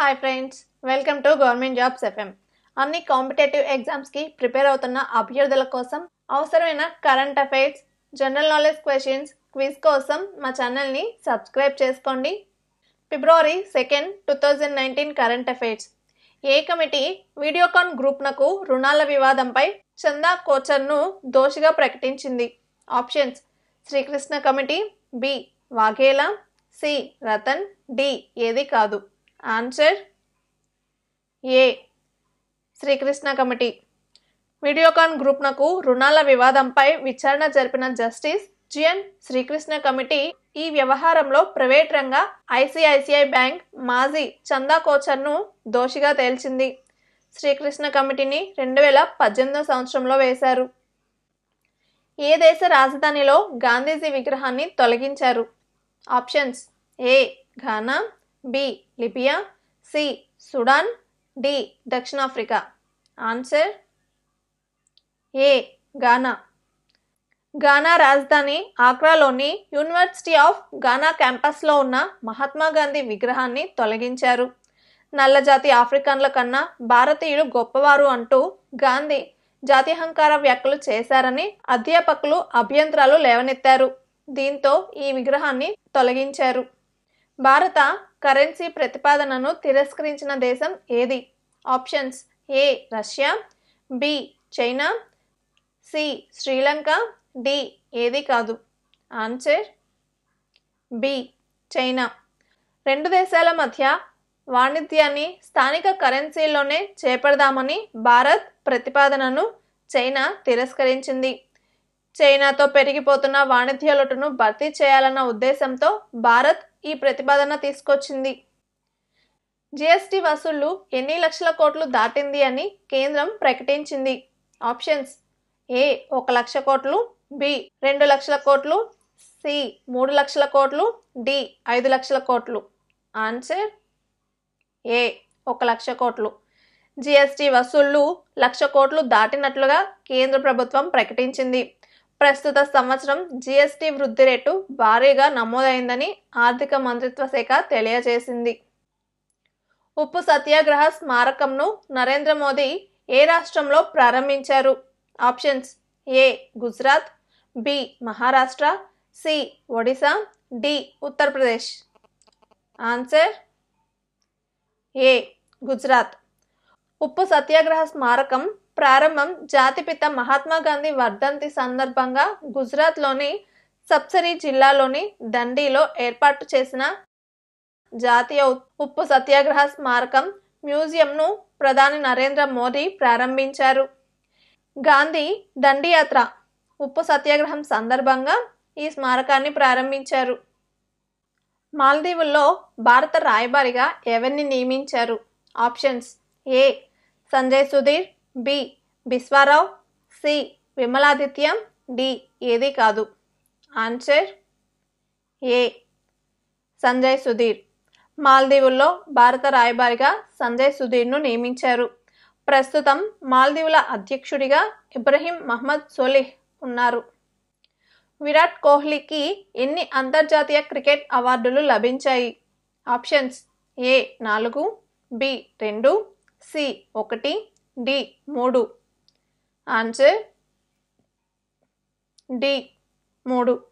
Hi friends welcome to government jobs FM అన్ని competitive ఎగ్జామ్స్కి prepare అవుతున్న అభ్యర్థుల కోసం అవసరమైన current affairs general knowledge questions quiz కోసం మా ఛానల్ని సబ్స్క్రైబ్ చేసుకోండి. February second two thousand nineteen current affairs ఏ కమిటీ వీడియోకాన్ గ్రూప్నకు రుణాల వివాదంపై చందా కోచర్ను దోషిగా ప్రకటించింది? Options Srikrishna committee B Vaghela C Ratan D ఏది కాదు. Answer A Srikrishna committee. Videocon గ్రూప్నకు రుణాల వివాదంపై విచారణ జరిపిన జస్టిస్ జిఎన్ శ్రీకృష్ణ కమిటీ ఈ వ్యవహారంలో ప్రైవేట్ రంగ ఐసిఐసిఐ బ్యాంక్ మాజీ చందా కోచర్ను దోషిగా తేల్చింది. శ్రీకృష్ణ కమిటీని రెండు వేల పద్దెనిమిదో సంవత్సరంలో వేశారు. ఏ దేశ రాజధానిలో గాంధీజీ విగ్రహాన్ని తొలగించారు? Options A Ghana B Libya C Sudan D దక్షిణాఫ్రికా ఆన్సర్ ఏ గానా గానా రాజధాని ఆక్రాలోని యూనివర్సిటీ ఆఫ్ గానా క్యాంపస్లో ఉన్న మహాత్మా గాంధీ విగ్రహాన్ని తొలగించారు. నల్లజాతి ఆఫ్రికన్ల కన్నా భారతీయులు గొప్పవారు అంటూ గాంధీ జాతిహంకార వ్యాఖ్యలు చేశారని అధ్యాపకులు అభ్యంతరాలు లేవనెత్తారు. దీంతో ఈ విగ్రహాన్ని తొలగించారు. భారత కరెన్సీ ప్రతిపాదనను తిరస్కరించిన దేశం ఏది? Options A Russia B China C Sri Lanka D ఏది కాదు. Answer B China. రెండు దేశాల మధ్య వాణిజ్యాన్ని స్థానిక కరెన్సీలోనే చేపడదామని భారత్ ప్రతిపాదనను చైనా తిరస్కరించింది. చైనాతో పెరిగిపోతున్న వాణిజ్య లోటును భర్తీ చేయాలన్న ఉద్దేశంతో భారత్ ఈ ప్రతిపాదన తీసుకొచ్చింది. జిఎస్టి వసూళ్ళు ఎన్ని లక్షల కోట్లు దాటింది అని కేంద్రం ప్రకటించింది. ఆప్షన్స్ ఏ ఒక లక్ష కోట్లు బి రెండు లక్షల కోట్లు సి మూడు లక్షల కోట్లు డి ఐదు లక్షల కోట్లు. ఆన్సర్ ఏ ఒక లక్ష కోట్లు. జిఎస్టి వసూళ్ళు లక్ష కోట్లు దాటినట్లుగా కేంద్ర ప్రభుత్వం ప్రకటించింది. ప్రస్తుత సంవత్సరం జీఎస్టీ వృద్ధి రేటు భారీగా నమోదైందని ఆర్థిక మంత్రిత్వ శాఖ తెలియజేసింది. ఉప్పు సత్యాగ్రహ స్మారకంను నరేంద్ర మోదీ ఏ రాష్ట్రంలో ప్రారంభించారు? Options A Gujarat B Maharashtra C Odisha D Uttar Pradesh. Answer A Gujarat. ఉప్పు సత్యాగ్రహ స్మారకం ప్రారంభం జాతిపిత మహాత్మా గాంధీ వర్ధంతి సందర్భంగా గుజరాత్లోని సబ్సరీ జిల్లాలోని దండిలో ఏర్పాటు చేసిన జాతీయ ఉప్పు సత్యాగ్రహ స్మారకం మ్యూజియంను ప్రధాని నరేంద్ర మోదీ ప్రారంభించారు. గాంధీ దండియాత్ర ఉప్పు సత్యాగ్రహం సందర్భంగా ఈ స్మారకాన్ని ప్రారంభించారు. మాల్దీవుల్లో భారత రాయబారిగా ఎవరిని నియమించారు? Options A. Sanjay Sudhir B. Biswarao C. Vimaladityam. D. ఏది కాదు. Answer A. సంజయ్ సుధీర్. మాల్దీవుల్లో భారత రాయబారిగా సంజయ్ సుధీర్ను నియమించారు. ప్రస్తుతం మాల్దీవుల అధ్యక్షుడిగా ఇబ్రహీం మహ్మద్ సోలిహ్ ఉన్నారు. విరాట్ కోహ్లీకి ఎన్ని అంతర్జాతీయ క్రికెట్ అవార్డులు లభించాయి? ఆప్షన్స్ ఏ నాలుగు బి రెండు సి ఒకటి డి మూడు. ఆన్సర్ డి మూడు.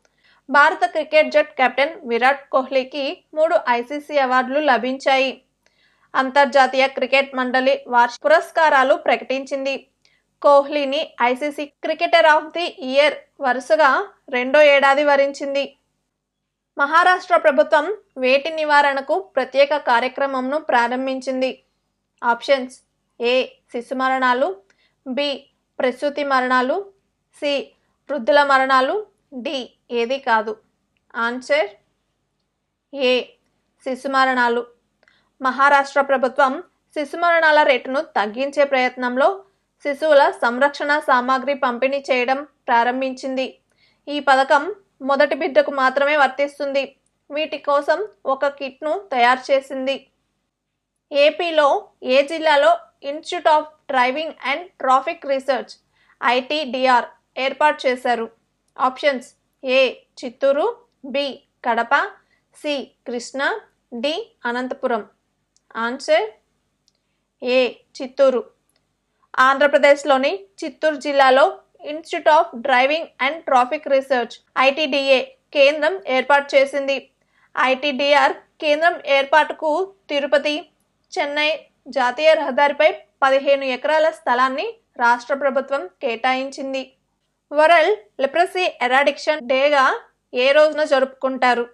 భారత క్రికెట్ జట్ కెప్టెన్ విరాట్ కోహ్లీకి మూడు ఐసీసీ అవార్డులు లభించాయి. అంతర్జాతీయ క్రికెట్ మండలి వార్షిక పురస్కారాలు ప్రకటించింది. కోహ్లీని ICC cricketer of the year వరుసగా రెండో ఏడాది వరించింది. మహారాష్ట్ర ప్రభుత్వం వేటి నివారణకు ప్రత్యేక కార్యక్రమంను ప్రారంభించింది. ఆప్షన్స్ ఏ శిశు మరణాలు బి ప్రసూతి మరణాలు సి వృద్ధుల మరణాలు డి ఏది కాదు. ఆన్సర్ ఏ శిశు మరణాలు. మహారాష్ట్ర ప్రభుత్వం శిశు మరణాల రేటును తగ్గించే ప్రయత్నంలో శిశువుల సంరక్షణ సామాగ్రి పంపిణీ చేయడం ప్రారంభించింది. ఈ పథకం మొదటి బిడ్డకు మాత్రమే వర్తిస్తుంది. వీటి కోసం ఒక కిట్ను తయారు చేసింది. ఏపీలో ఏ జిల్లాలో institute of driving and traffic research ITDR ఏర్పాటు చేశారు. Options A Chittoor B Kadapa C Krishna D Anantapur. Answer A Chittoor. ఆంధ్రప్రదేశ్లోని చిత్తూరు జిల్లాలో institute of driving and traffic research ITDA కేంద్రం ఏర్పాటు చేసింది. ఐటీడీఆర్ కేంద్రం ఏర్పాటుకు తిరుపతి చెన్నై జాతీయ రహదారిపై పదిహేను ఎకరాల స్థలాన్ని రాష్ట్ర ప్రభుత్వం కేటాయించింది. వరల్డ్ లిప్రసీ ఎరాడిక్షన్ డేగా ఏ రోజున జరుపుకుంటారు?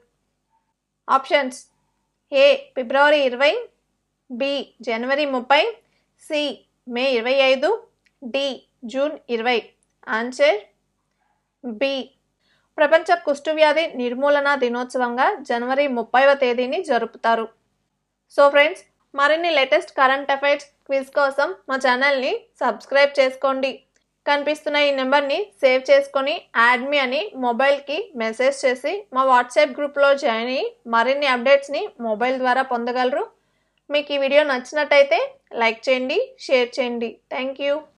ఆప్షన్స్ ఏ ఫిబ్రవరి ఇరవై బి జనవరి ముప్పై సి మే ఇరవై ఐదు డి జూన్ ఇరవై. Answer B. ప్రపంచ కుష్ఠవ్యాధి నిర్మూలన దినోత్సవంగా జనవరి ముప్పైవ తేదీని జరుపుతారు. సో ఫ్రెండ్స్ మరిన్ని లేటెస్ట్ కరెంట్ అఫైర్స్ క్విజ్ కోసం మా ఛానల్ని సబ్స్క్రైబ్ చేసుకోండి. కనిపిస్తున్న ఈ నెంబర్ని సేవ్ చేసుకొని యాడ్ మీ అని మొబైల్కి మెసేజ్ చేసి మా వాట్సాప్ గ్రూప్లో జాయిన్ అయ్యి మరిన్ని అప్డేట్స్ని మొబైల్ ద్వారా పొందగలరు. మీకు ఈ వీడియో నచ్చినట్టయితే లైక్ చేయండి షేర్ చేయండి. Thank you.